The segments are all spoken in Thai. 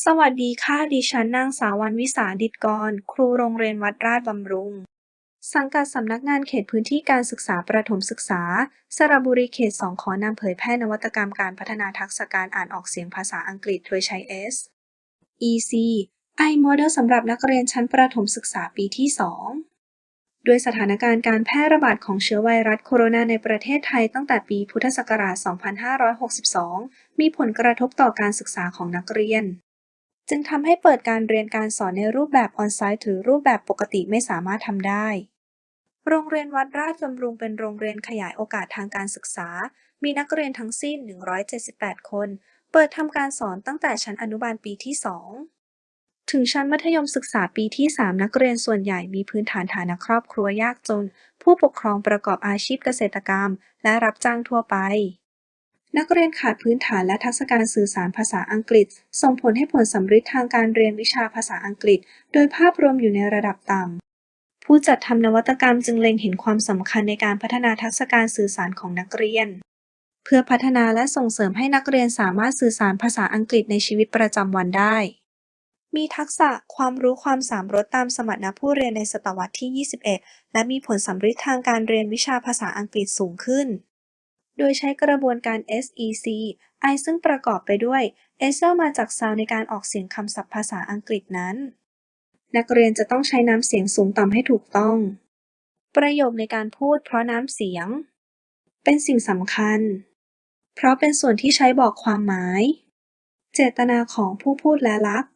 สวัสดีค่ะ ดิฉันนางสาววรรณวิสาดิษฐกร ครูโรงเรียนวัดราชบำรุง สังกัดสำนักงานเขตพื้นที่การศึกษาประถมศึกษา สระบุรีเขต 2 ขอนำเผยแพร่นวัตกรรมการพัฒนาทักษะการอ่านออกเสียงภาษาอังกฤษโดยใช้ S E C I Model สำหรับนักเรียนชั้นประถมศึกษาปีที่ 2 ด้วยสถานการณ์การแพร่ระบาดของเชื้อไวรัสโคโรนาในประเทศไทยตั้งแต่ปีพุทธศักราช 2562 มีผลกระทบต่อการศึกษาของนักเรียน จึงทำให้เปิดการเรียนการสอนในรูปแบบออนไซต์หรือรูปแบบปกติไม่สามารถทำได้ โรงเรียนวัดราชบำรุงเป็นโรงเรียนขยายโอกาสทางการศึกษา มีนักเรียนทั้งสิ้น 178 คน เปิดทำการสอนตั้งแต่ชั้นอนุบาลปีที่ 2 ถึงชั้นมัธยมศึกษาปีที่ 3 นักเรียนส่วนใหญ่มีพื้นฐานฐานะครอบครัวยากจน ผู้ปกครองประกอบอาชีพเกษตรกรรม และรับจ้างทั่วไป นักเรียนขาดพื้นฐานและทักษะการสื่อสารภาษาอังกฤษ ส่งผลให้ผลสำฤทธิ์ทางการเรียนวิชาภาษาอังกฤษ โดยภาพรวมอยู่ในระดับต่ำ ผู้จัดทำนวัตกรรมจึงเล็งเห็นความสำคัญในการพัฒนาทักษะการสื่อสารของนักเรียน เพื่อพัฒนาและส่งเสริมให้นักเรียนสามารถสื่อสารภาษาอังกฤษในชีวิตประจำวันได้ มีทักษะความรู้ความสามรสตามสมรรถนะผู้เรียนในศตวรรษที่ 21 และมีผลสำฤทธิ์ทางการเรียนวิชาภาษาอังกฤษสูงขึ้น โดยใช้กระบวนการ SEC I ซึ่งประกอบไปด้วย S มาจาก Sound ในการออกเสียงคำศัพท์ภาษาอังกฤษนั้น นักเรียนจะต้องใช้น้ำเสียงสูงต่ำให้ถูกต้อง ประโยคในการพูดเพราะน้ำเสียง เป็นสิ่งสำคัญ เพราะเป็นส่วนที่ใช้บอกความหมาย เจตนาของผู้พูดและลักษ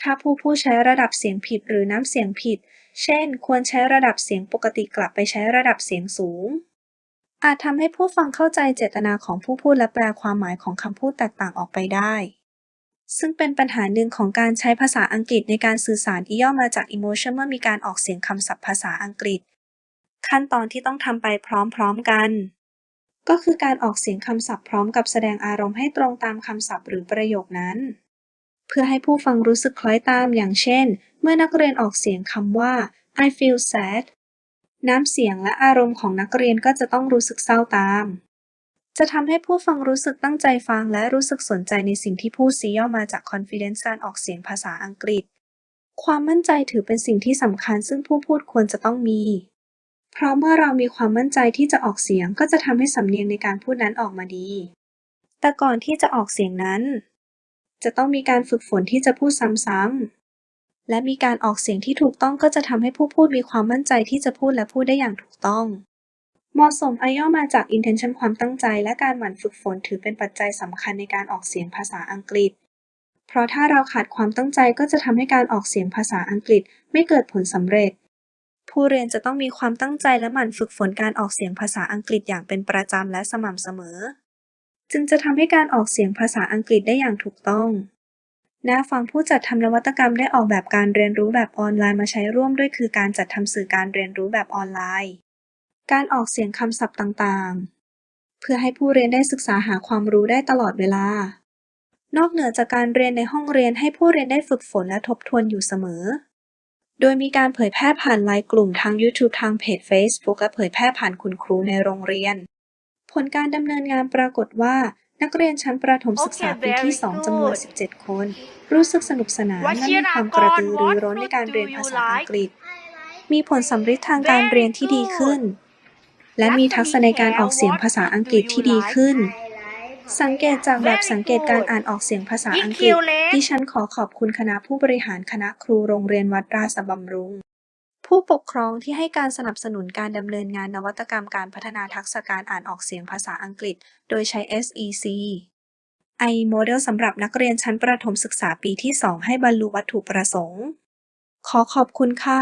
ถ้าผู้พูดใช้ระดับเสียงผิดหรือน้ำเสียงผิด เช่น ควรใช้ระดับเสียงปกติกลับไปใช้ระดับเสียงสูง อาจทำให้ผู้ฟังเข้าใจเจตนาของผู้พูดและแปลความหมายของคำพูดแตกต่างออกไปได้ ซึ่งเป็นปัญหาหนึ่งของการใช้ภาษาอังกฤษในการสื่อสารที่ย่อมาจาก emotion เมื่อมีการออกเสียงคำศัพท์ภาษาอังกฤษ ขั้นตอนที่ต้องทำไปพร้อมๆกัน ก็คือการออกเสียงคำศัพท์พร้อมกับแสดงอารมณ์ให้ตรงตามคำศัพท์หรือประโยคนั้น เพื่อให้ผู้ฟังรู้สึกคล้อยตามอย่างเช่น เมื่อนักเรียนออกเสียงคำว่า I feel sad น้ำเสียงและอารมณ์ของนักเรียนก็จะต้องรู้สึกเศร้าตาม จะทำให้ผู้ฟังรู้สึกตั้งใจฟังและรู้สึกสนใจในสิ่งที่พูดซีย่อมาจาก confidence การออกเสียงภาษาอังกฤษ ความมั่นใจถือเป็นสิ่งที่สำคัญซึ่งผู้พูดควรจะต้องมี เพราะเมื่อเรามีความมั่นใจที่จะออกเสียงก็จะทำให้สำเนียงในการพูดนั้นออกมาดี แต่ก่อนที่จะออกเสียงนั้น จะต้องมีการฝึกฝนที่จะพูดซ้ำๆ และมีการออกเสียงที่ถูกต้องก็จะทำให้ผู้พูดมีความมั่นใจที่จะพูดและพูดได้อย่างถูกต้อง เหมาะสมอาย่อมาจาก intention ความตั้งใจ และการหมั่นฝึกฝนถือเป็นปัจจัยสำคัญในการออกเสียงภาษาอังกฤษ เพราะถ้าเราขาดความตั้งใจก็จะทำให้การออกเสียงภาษาอังกฤษไม่เกิดผลสำเร็จ ผู้เรียนจะต้องมีความตั้งใจและหมั่นฝึกฝนการออกเสียงภาษาอังกฤษอย่างเป็นประจำและสม่ำเสมอ จึงจะทำให้การออกเสียงภาษาอังกฤษได้อย่างถูกต้อง น่าฟังผู้จัดทำนวัตกรรมได้ออกแบบการเรียนรู้แบบออนไลน์มาใช้ร่วมด้วยคือการจัดทำสื่อการเรียนรู้แบบออนไลน์ การออกเสียงคำศัพท์ต่างๆ เพื่อให้ผู้เรียนได้ศึกษาหาความรู้ได้ตลอดเวลา นอกเหนือจากการเรียนในห้องเรียนให้ผู้เรียนได้ฝึกฝนและทบทวนอยู่เสมอ โดยมีการเผยแพร่ผ่านไลน์กลุ่มทาง YouTube ทางเพจ Facebook และเผยแพร่ผ่านคุณครูในโรงเรียน ผลการดำเนินงานปรากฏว่า นักเรียนชั้นประถมศึกษาปีที่ 2จำนวน 17 คน รู้สึกสนุกสนานและมีความกระตือรือร้นในการเรียนภาษาอังกฤษ มีผลสำฤทธิ์ทางการเรียนที่ดีขึ้น และมีทักษะในการออกเสียงภาษาอังกฤษที่ดีขึ้น สังเกตจากแบบสังเกตการอ่านออกเสียงภาษาอังกฤษดิฉันขอขอบคุณคณะผู้บริหารคณะครูโรงเรียนวัดราชบำรุง ผู้ปกครองที่ให้การสนับสนุนการดำเนินงานนวัตกรรมการพัฒนาทักษะการอ่านออกเสียงภาษาอังกฤษ โดยใช้ SEC I Model สำหรับนักเรียนชั้นประถมศึกษาปีที่ 2 ให้บรรลุวัตถุประสงค์ ขอขอบคุณค่ะ